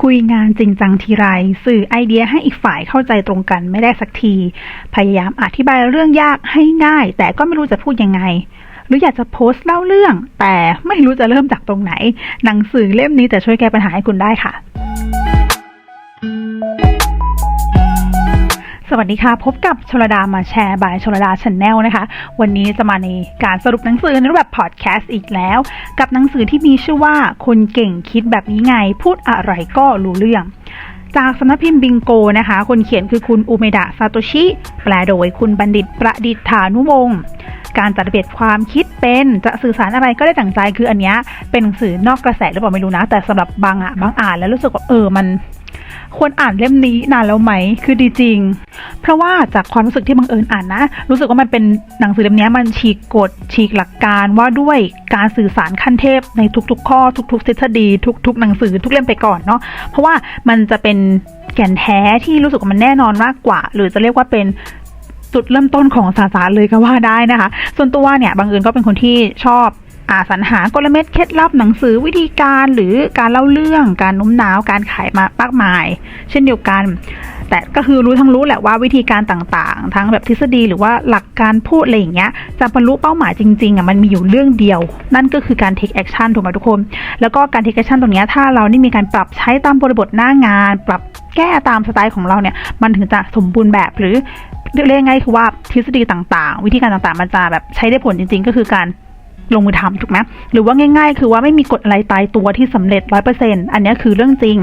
คุยงานจริงจังทีไร สื่อไอเดียให้อีกฝ่ายเข้าใจตรงกันไม่ได้สักที พยายามอธิบายเรื่องยากให้ง่าย แต่ก็ไม่รู้จะพูดยังไง หรืออยากจะโพสต์เล่าเรื่อง แต่ไม่รู้จะเริ่มจากตรงไหน หนังสือเล่มนี้จะช่วยแก้ปัญหาให้คุณได้ค่ะ สวัสดีค่ะ พบกับชลดามาแชร์บายชลดาชาแนลนะคะ วันนี้จะมาในการสรุปหนังสือในรูปแบบพอดแคสต์อีกแล้ว กับหนังสือที่มีชื่อว่าคนเก่งคิดแบบนี้ไง พูดอะไรก็รู้เรื่อง จากสำนักพิมพ์บิงโกนะคะ คนเขียนคือคุณอุเมดะซาโตชิ แปลโดยคุณบัณฑิตประดิษฐานุวงศ์การจัดระเบียบความคิดเป็นจะสื่อสารอะไรก็ได้ดั่งใจคืออันนี้เป็นหนังสือนอกกระแสหรือเปล่าไม่รู้นะ แต่สำหรับบางอะบางอ่านแล้วรู้สึกว่าเออมัน ควรอ่านเล่มนี้นานแล้วไหม คือดีจริง เพราะว่าจากความรู้สึกที่บังเอิญอ่านนะ รู้สึกว่ามันเป็นหนังสือเล่มนี้มันฉีกกฎฉีกหลักการว่าด้วยการสื่อสารขั้นเทพในทุกๆ ข้อทุกๆทฤษฎีทุก ๆ หนังสือทุกเล่มไปก่อนเนาะ เพราะว่ามันจะเป็นแก่นแท้ที่รู้สึกว่ามันแน่นอนมากกว่า หรือจะเรียกว่าเป็นจุดเริ่มต้นของศาสนาเลยก็ว่าได้นะคะ ส่วนตัวเนี่ยบังเอิญก็เป็นคนที่ชอบ อาสรรหากลเม็ดเคล็ดลับหนังสือวิธีการหรือการเล่าเรื่องการโน้มน้าวการขายมามากมาย เช่นเดียวกัน แต่ก็คือรู้ทั้งรู้แหละว่าวิธีการต่างๆ ทั้งแบบทฤษฎีหรือว่าหลักการพูดอะไรอย่างเงี้ยจะบรรลุเป้าหมายจริงๆอะมันมีอยู่เรื่องเดียว นั่นก็คือการ take action ถูกไหมทุกคน แล้วก็การ take action ตรงเนี้ยถ้าเรานี่มีการปรับใช้ตามบริบทหน้างาน ปรับแก้ตามสไตล์ของเราเนี่ยมันถึงจะสมบูรณ์แบบหรือเรียกง่ายคือว่าทฤษฎีต่างๆ วิธีการต่างๆ มันจะแบบใช้ได้ผลจริง ๆ ก็คือการ ลงมือทำถูกไหมหรือว่าง่าย ๆ คือว่าไม่มีกฎอะไรตายตัวที่สำเร็จร้อยเปอร์เซ็นต์อันนี้คือเรื่องจริง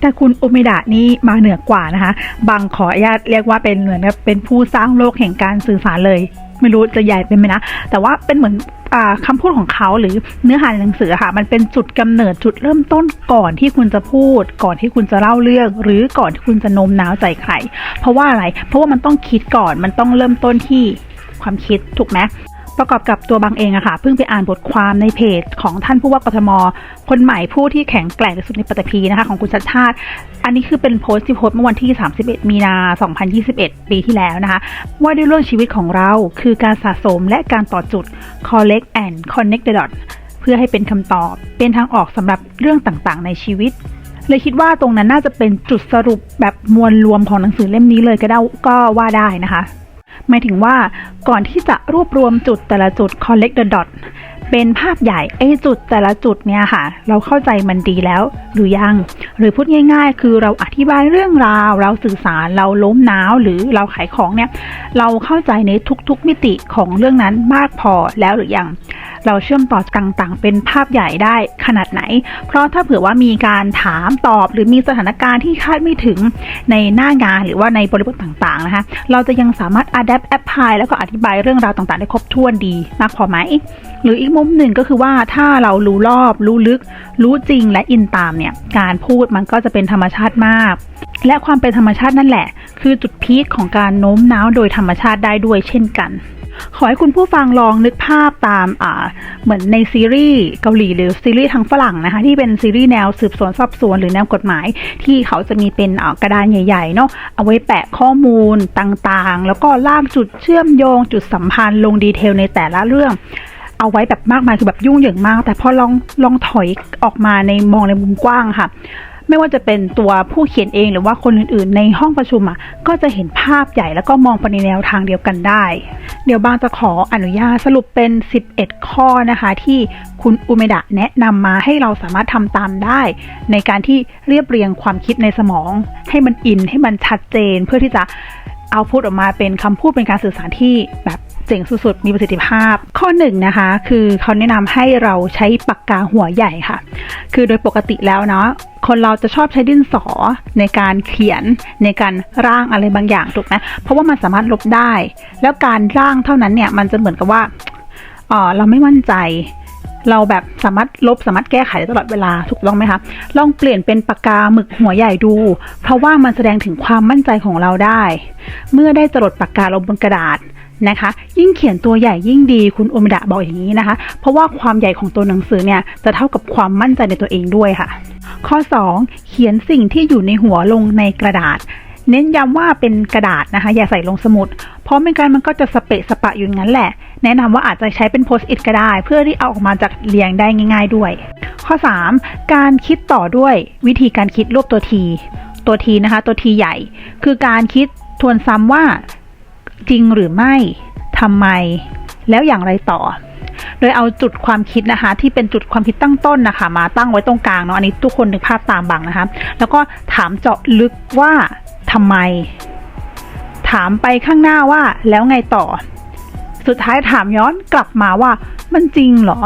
แต่คุณโอเมดะนี่มาเหนือกว่านะคะ บางขออนุญาตเรียกว่าเป็นเหมือนกับเป็นผู้สร้างโลกแห่งการสื่อสารเลย ไม่รู้จะใหญ่เป็นไหมนะ แต่ว่าเป็นเหมือนอาคำพูดของเขาหรือเนื้อหาในหนังสือค่ะ มันเป็นจุดกำเนิดจุดเริ่มต้นก่อนที่คุณจะพูด ก่อนที่คุณจะเล่าเรื่อง หรือก่อนที่คุณจะโน้มน้าวใจใคร เพราะว่าอะไร เพราะว่ามันต้องคิดก่อนมันต้องเริ่มต้นที่ความคิดถูกไหม ประกอบกับตัวบางเองอะค่ะเพิ่งไปอ่านบทความในเพจของท่านผู้ว่ากทม คนใหม่ผู้ที่แข็งแกร่งที่สุดในปัตตภีนะคะของคุณชัดชาติ อันนี้คือเป็นโพสต์ที่โพสต์เมื่อวันที่ 31 มีนา 2021 ปีที่แล้วนะคะ ว่าด้วยเรื่องชีวิตของเราคือการสะสมและการต่อจุด collect and connect the dot เพื่อให้เป็นคำตอบเป็นทางออกสำหรับเรื่องต่างๆ ในชีวิตเลยคิดว่าตรงนั้นน่าจะเป็นจุดสรุปแบบมวลรวมของหนังสือเล่มนี้เลยก็ได้ก็ว่าได้นะคะ หมายถึงว่าก่อนที่จะรวบรวมจุดแต่ละจุด collect the dot เป็นภาพใหญ่ไอ้จุดแต่ละจุดเนี่ยค่ะ เราเข้าใจมันดีแล้วหรือยัง หรือพูดง่าย ๆ คือเราอธิบายเรื่องราว เราสื่อสารเราล้มน้าวหรือเราขายของเนี่ย เราเข้าใจในทุกๆมิติของเรื่องนั้นมากพอแล้วหรือยัง เราเชื่อมต่อต่างๆ เป็นภาพใหญ่ได้ขนาดไหน เพราะถ้าเผื่อว่ามีการถามตอบ หรือมีสถานการณ์ที่คาดไม่ถึงในหน้างานหรือว่าในบริบทต่างๆนะคะเราจะยังสามารถ adapt apply แล้วก็อธิบายเรื่องราวต่างๆ ได้ครบถ้วนดีมากพอไหมหรืออีกมุมหนึ่งก็คือว่าถ้าเรารู้รอบ รู้ลึก รู้จริงและอินตามเนี่ย การพูดมันก็จะเป็นธรรมชาติมาก และความเป็นธรรมชาตินั่นแหละ คือจุดพีคของการโน้มน้าวโดยธรรมชาติได้ด้วยเช่นกัน ขอให้คุณผู้ฟังลองนึกภาพตามอ่าเหมือนในซีรีส์เกาหลีหรือซีรีส์ทางฝรั่งนะคะที่เป็นซีรีส์แนวสืบสวนสอบสวนหรือแนวกฎหมาย ที่เขาจะมีเป็นกระดานใหญ่ๆเนาะเอาไว้แปะข้อมูลต่างๆ แล้วก็ลากจุดเชื่อมโยงจุดสัมพันธ์ลงดีเทลในแต่ละเรื่อง เอาไว้แบบมากมายคือแบบยุ่งเหยิงมาก แต่พอลองลองถอยออกมาในมองในมุมกว้างค่ะ ไม่ว่าจะเป็นตัวผู้เขียนเองหรือว่าคนอื่นๆ ในห้องประชุมอะก็จะเห็นภาพใหญ่แล้วก็มองไปในแนวทางเดียวกันได้ เดี๋ยวบางจะขออนุญาตสรุปเป็น 11 ข้อนะคะ ที่คุณอุเมดะแนะนำมาให้เราสามารถทำตามได้ ในการที่เรียบเรียงความคิดในสมอง ให้มันอินให้มันชัดเจนเพื่อที่จะเอาพูดออกมาเป็นคำพูดเป็นการสื่อสารที่แบบ เจ๋งสุดๆ มีประสิทธิภาพ ข้อหนึ่งนะคะ คือเขาแนะนำให้เราใช้ปากกาหัวใหญ่ค่ะ คือโดยปกติแล้วเนาะคนเราจะชอบใช้ดินสอในการเขียนในการร่างอะไรบางอย่างถูกไหมเพราะว่ามันสามารถลบได้ แล้วการร่างเท่านั้นเนี่ยมันจะเหมือนกับว่าเออเราไม่มั่นใจ เราแบบสามารถลบสามารถแก้ไขได้ตลอดเวลาถูกต้องไหมคะลองเปลี่ยนเป็นปากกาหมึกหัวใหญ่ดู เพราะว่ามันแสดงถึงความมั่นใจของเราได้ เมื่อได้จรดปากกาลงบนกระดาษ นะคะ ยิ่งเขียนตัวใหญ่ยิ่งดีคุณโอมิดะบอกอย่างนี้นะคะ เพราะว่าความใหญ่ของตัวหนังสือเนี่ยจะเท่ากับความมั่นใจในตัวเองด้วยค่ะ ข้อ 2 เขียนสิ่งที่อยู่ในหัวลงในกระดาษ เน้นย้ำว่าเป็นกระดาษนะคะ อย่าใส่ลงสมุด เพราะไม่งั้นมันก็จะสเปะสปะอยู่งั้นแหละ แนะนำว่าอาจจะใช้เป็นโพสต์อิทก็ได้ เพื่อที่เอาออกมาจากเรียงได้ง่าย ๆด้วย ข้อ 3 การคิดต่อด้วยวิธีการคิดรวบตัวที ตัวทีนะคะ ตัวทีใหญ่ คือการคิดทวนซ้ำว่า จริงหรือไม่ทำไม แล้วอย่างไรต่อ โดยเอาจุดความคิดนะคะ ที่เป็นจุดความคิดตั้งต้นนะคะ มาตั้งไว้ตรงกลางเนาะอันนี้ทุกคนนึกภาพตามบังนะคะ แล้วก็ถามเจาะลึกว่าทำไม ถามไปข้างหน้าว่าแล้วไงต่อ สุดท้ายถามย้อนกลับมาว่ามันจริงเหรอ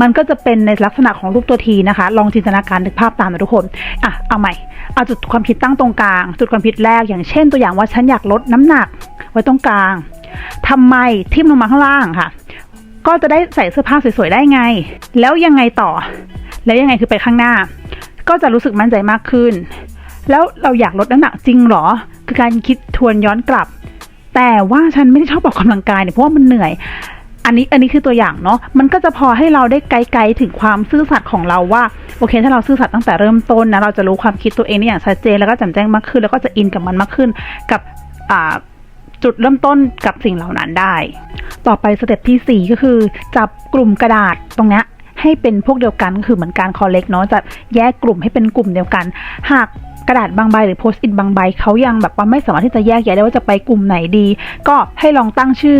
มันก็จะเป็นในลักษณะของรูปตัวทีนะคะ ลองจินตนาการนึกภาพตามนะทุกคน อะ เอาใหม่ เอาจุดความคิดตั้งตรงกลาง จุดความคิดแรกอย่างเช่นตัวอย่างว่าฉันอยากลดน้ำหนัก ไว้ตรงกลางทำไมทิ่มลงมาข้างล่างค่ะ ก็จะได้ใส่เสื้อผ้าสวยๆได้ไง แล้วยังไงต่อ แล้วยังไงคือไปข้างหน้า ก็จะรู้สึกมั่นใจมากขึ้น แล้วเราอยากลดน้ำหนักจริงหรอ คือการคิดทวนย้อนกลับ แต่ว่าฉันไม่ได้ชอบออกกำลังกายเนี่ยเพราะว่ามันเหนื่อย อันนี้อันนี้คือตัวอย่างเนาะ มันก็จะพอให้เราได้ไกลๆถึงความซื่อสัตย์ของเราว่าโอเค ถ้าเราซื่อสัตย์ตั้งแต่เริ่มต้นนะเราจะรู้ความคิดตัวเองได้อย่างชัดเจนแล้วก็แจ่มแจ้งมากขึ้น แล้วก็จะอินกับมันมากขึ้น กับอ่า จุดเริ่มต้นกับสิ่งเหล่านั้นได้ ต่อไปสเต็ปที่ 4 ก็คือ จับกลุ่มกระดาษตรงนี้ให้เป็นพวกเดียวกันก็คือเหมือนการคอลเลกเนาะจะแยกกลุ่มให้เป็นกลุ่มเดียวกัน หาก กระดาษบางใบหรือโพสต์อิทบางใบเขายังแบบว่าไม่สามารถที่จะแยกแยะได้ว่าจะไปกลุ่มไหนดี ก็ให้ลองตั้งชื่อ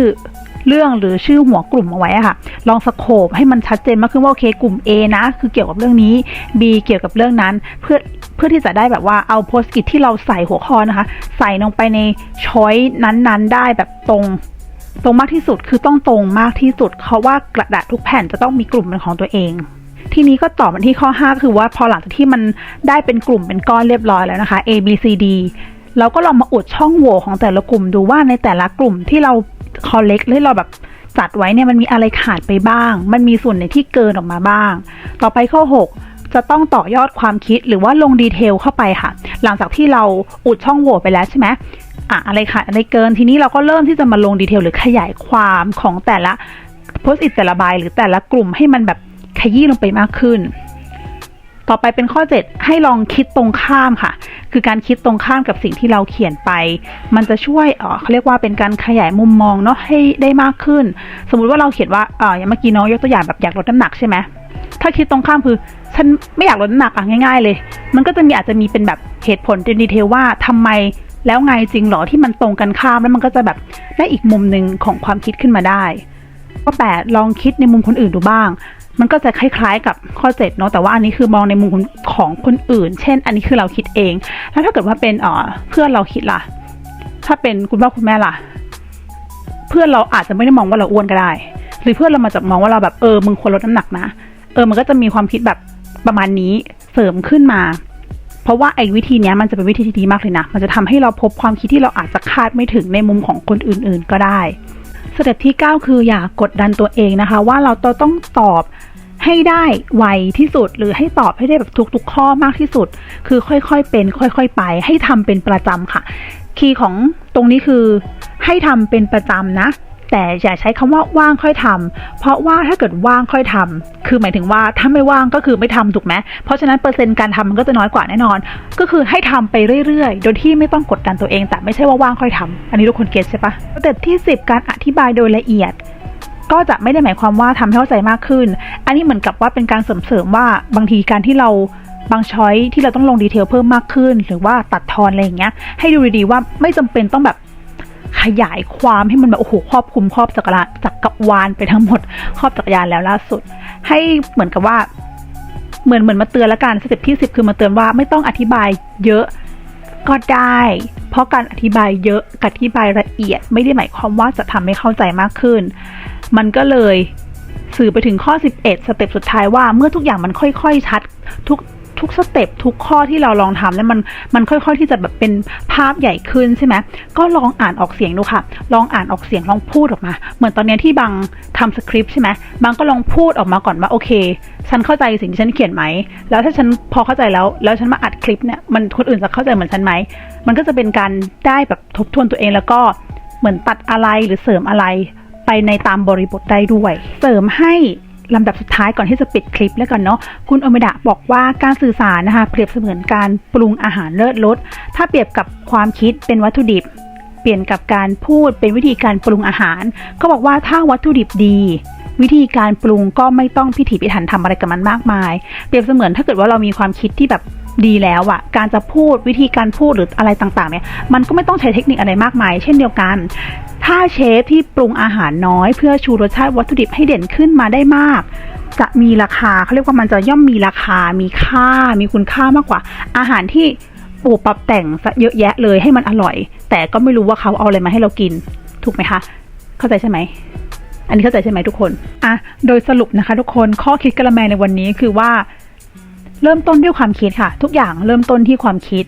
เรื่องหรือชื่อหัวกลุ่มเอาไว้ค่ะ ลองสโคบให้มันชัดเจนมากขึ้นว่าโอเคกลุ่ม A นะ คือเกี่ยวกับเรื่องนี้ B เกี่ยวกับเรื่องนั้น เพื่อเพื่อที่จะได้แบบว่าเอาโพสต์อิทที่เราใส่หัวข้อนะคะ ใส่ลงไปในช้อยนั้นๆ ได้แบบตรงตรงมากที่สุดคือต้องตรงมากที่สุดเพราะว่ากระดาษทุกแผ่นจะต้องมีกลุ่มเป็นของตัวเอง ทีนี้ก็ต่อมาที่ข้อ 5 คือว่าพอหลังจากที่มันได้เป็นกลุ่มเป็นก้อนเรียบร้อยแล้วนะคะ A B C D เราก็ลองมาอุดช่องโหว่ของแต่ละกลุ่มดูว่าในแต่ละกลุ่มที่เราคอลเลกหรือเราแบบจัดไว้เนี่ยมันมีอะไรขาดไปบ้าง มันมีส่วนไหนที่เกินออกมาบ้าง ต่อไปข้อ 6 จะต้องต่อยอดความคิดหรือว่าลงดีเทลเข้าไปค่ะ หลังจากที่เราอุดช่องโหว่ไปแล้วใช่ไหมอะอะไรขาดอะไรเกินทีนี้เราก็เริ่มที่จะมาลงดีเทลหรือขยายความของแต่ละโพสต์อิทแต่ละใบหรือแต่ละกลุ่มให้มันแบบ ขยี้ลงไปมากขึ้น ต่อไปเป็นข้อ 7 ให้ลองคิดตรงข้ามค่ะ คือการคิดตรงข้ามกับสิ่งที่เราเขียนไป มันจะช่วยเขาเรียกว่าเป็นการขยายมุมมองเนาะให้ได้มากขึ้น สมมุติว่าเราเขียนว่าเอออย่างเมื่อกี้น้องยกตัวอย่างแบบอยากลดน้ำหนักใช่ไหมถ้าคิดตรงข้ามคือฉันไม่อยากลดน้ำหนักอะง่าย ๆ เลย มันก็จะมีอาจจะมีเป็นแบบเหตุผลเป็นดีเทลว่าทำไมแล้วไงจริงหรอที่มันตรงกันข้ามแล้วมันก็จะแบบได้อีกมุมหนึ่งของความคิดขึ้นมาได้ข้อ8ลองคิดในมุมคนอื่นดูบ้าง มันก็จะคล้ายๆกับข้อ7เนาะแต่ว่าอันนี้คือมองในมุมของคนอื่น เช่น อันนี้คือเราคิดเอง แล้วถ้าเกิดว่าเป็นเอ่อเพื่อนเราคิดล่ะ ถ้าเป็นคุณพ่อคุณแม่ล่ะ เพื่อนเราอาจจะไม่ได้มองว่าเราอ้วนก็ได้ หรือเพื่อนเรามาจะมองว่าเราแบบเออมึงควรลดน้ำหนักนะ เออมันก็จะมีความคิดแบบประมาณนี้เสริมขึ้นมา เพราะว่าไอ้วิธีนี้มันจะเป็นวิธีที่ดีมากเลยนะ มันจะทำให้เราพบความคิดที่เราอาจจะคาดไม่ถึงในมุมของคนอื่น ๆ ก็ได้ สเต็ปที่ 9 คืออย่ากดดันตัวเองนะคะ ว่าเราต้องตอบให้ได้ไวที่สุดหรือให้ตอบให้ได้แบบทุกๆ ข้อมากที่สุด คือค่อยๆเป็น ค่อยๆไป ให้ทำเป็นประจำค่ะ คีย์ของตรงนี้คือให้ทำเป็นประจำนะ แต่อย่าใช้คำว่าว่างค่อยทำเพราะว่าถ้าเกิดว่างค่อยทำคือหมายถึงว่าถ้าไม่ว่างก็คือไม่ทำถูกไหมเพราะฉะนั้นเปอร์เซ็นต์การทำมันก็จะน้อยกว่าแน่นอน ก็คือให้ทำไปเรื่อยๆ โดยที่ไม่ต้องกดดันตัวเอง แต่ไม่ใช่ว่าว่างค่อยทำอันนี้ทุกคนเก็ตใช่ปะสเต็ปที่ 10 การอธิบายโดยละเอียดก็จะไม่ได้หมายความว่าทำให้เข้าใจมากขึ้น อันนี้เหมือนกับว่าเป็นการเสริมๆว่าบางทีการที่เราบางช้อยที่เราต้องลงดีเทลเพิ่มมากขึ้น หรือว่าตัดทอนอะไรอย่างเงี้ย ให้ดูดีๆว่าไม่จำเป็นต้องแบบ ขยายความให้มันแบบโอ้โหครอบคลุมครอบจักรวาลจักรวาลไปทั้งหมด ครอบจักรยานแล้วล่าสุด ให้เหมือนกับว่า เหมือนเหมือนมาเตือนละกันสเต็ปที่สิบคือมาเตือนว่าไม่ต้องอธิบายเยอะก็ได้ เพราะการอธิบายเยอะกับอธิบายละเอียด ไม่ได้หมายความว่าจะทำให้เข้าใจมากขึ้น มันก็เลยสื่อไปถึงข้อ 11 สเต็ปสุดท้ายว่าเมื่อทุกอย่างมันค่อยๆชัด ทุก ทุกสเต็ปทุกข้อที่เราลองทำแล้วมันมันค่อย ๆ ที่จะแบบเป็นภาพใหญ่ขึ้นใช่ไหมก็ลองอ่านออกเสียงดูค่ะ ลองอ่านออกเสียงลองพูดออกมา เหมือนตอนนี้ที่บางทำสคริปต์ใช่ไหมบางก็ลองพูดออกมาก่อนว่าโอเค ฉันเข้าใจสิ่งที่ฉันเขียนไหม แล้วถ้าฉันพอเข้าใจแล้ว แล้วฉันมาอัดคลิปเนี่ยมันคนอื่นจะเข้าใจเหมือนฉันไหมมันก็จะเป็นการได้แบบทบทวนตัวเองแล้วก็เหมือนตัดอะไรหรือเสริมอะไรไปในตามบริบทได้ด้วย เสริมให้ ลำดับสุดท้ายก่อนที่จะปิดคลิปแล้วกันเนาะคุณโอเมดะบอกว่าการสื่อสารนะคะเปรียบเสมือนการปรุงอาหารเลิศรสถ้าเปรียบกับความคิดเป็นวัตถุดิบ เปลี่ยนกับการพูดเป็นวิธีการปรุงอาหาร ก็บอกว่าถ้าวัตถุดิบดีวิธีการปรุงก็ไม่ต้องพิถีพิถันทำอะไรกับมันมากมาย เปรียบเสมือนถ้าเกิดว่าเรามีความคิดที่แบบ ดีแล้วอะการจะพูดวิธีการพูดหรืออะไรต่างๆเนี่ยมันก็ไม่ต้องใช้เทคนิคอะไรมากมาย เช่นเดียวกัน ถ้าเชฟที่ปรุงอาหารน้อย เพื่อชูรสชาติวัตถุดิบให้เด่นขึ้นมาได้มาก จะมีราคาเขาเรียกว่ามันจะย่อมมีราคา มีค่า มีคุณค่ามากกว่า อาหารที่ปูปรับแต่งซะเยอะแยะเลยให้มันอร่อย แต่ก็ไม่รู้ว่าเขาเอาอะไรมาให้เรากิน ถูกไหมคะ เข้าใจใช่ไหมอันนี้เข้าใจใช่ไหมทุกคน อะ โดยสรุปนะคะทุกคนข้อคิดกระแมในวันนี้คือว่า เริ่มต้นด้วยความคิดค่ะ ทุกอย่างเริ่มต้นที่ความคิด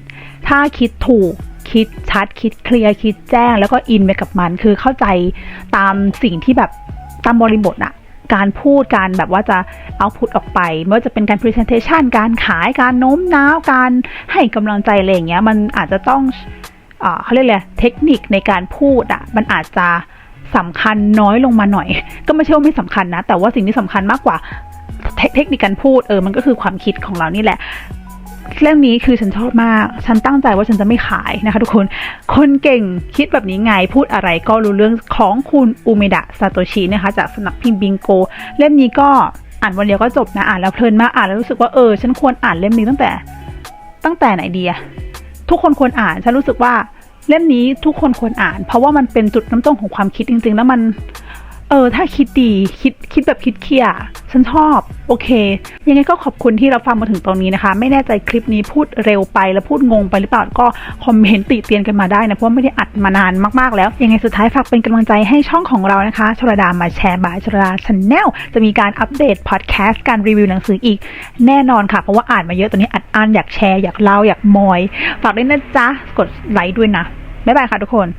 ถ้าคิดถูกคิดชัดคิดเคลียร์คิดแจ้ง แล้วก็อินไปกับมัน คือเข้าใจตามสิ่งที่แบบตามบริบทอะการพูดการแบบว่าจะเอาพุทออกไปไม่ว่าจะเป็นการ presentation การขายการโน้มน้าวการให้กำลังใจอะไรอย่างเงี้ยมันอาจจะต้องเออเขาเรียกอะไรเทคนิคในการพูดอะมันอาจจะสำคัญน้อยลงมาหน่อย ก็ไม่ใช่ว่าไม่สำคัญนะ แต่ว่าสิ่งที่สำคัญมากกว่า เทคนิคการพูดเออมันก็คือความคิดของเรานี่แหละเรื่องนี้คือฉันชอบมาก ฉันตั้งใจว่าฉันจะไม่ขายนะคะทุกคน คนเก่งคิดแบบนี้ไง พูดอะไรก็รู้เรื่องของคุณอุเมดะซาโตชินะคะ จากสำนักพิมพ์บิงโก เล่มนี้ก็อ่านวันเดียวก็จบนะ อ่านแล้วเพลินมาก อ่านแล้วรู้สึกว่าเออ ฉันควรอ่านเล่มนี้ตั้งแต่ ตั้งแต่ไหนดีอะทุกคนควรอ่าน ฉันรู้สึกว่าเล่มนี้ทุกคนควรอ่าน เพราะว่ามันเป็นจุดน้ำต้นของความคิดจริง ๆ แล้วมัน เออ ถ้าคิดดีคิดคิดแบบคิดเคลียร์ฉันชอบ โอเค ยังไงก็ขอบคุณที่รับฟังมาถึงตรงนี้นะคะ ไม่แน่ใจคลิปนี้พูดเร็วไปแล้วพูดงงไปหรือเปล่าก็คอมเมนต์ติเตียนกันมาได้นะ เพราะว่าไม่ได้อัดมานานมากๆแล้ว ยังไงสุดท้ายฝากเป็นกำลังใจให้ช่องของเรานะคะชลดามาแชร์บายชลดาชาแนลจะมีการอัปเดตพอดแคสต์การรีวิวหนังสืออีกแน่นอนค่ะ เพราะว่าอ่านมาเยอะตอนนี้อัดอ่านอยากแชร์อยากเล่าอยากมอย ฝากด้วยนะจ๊ะกดไลค์ด้วยนะบ๊ายบายค่ะทุกคน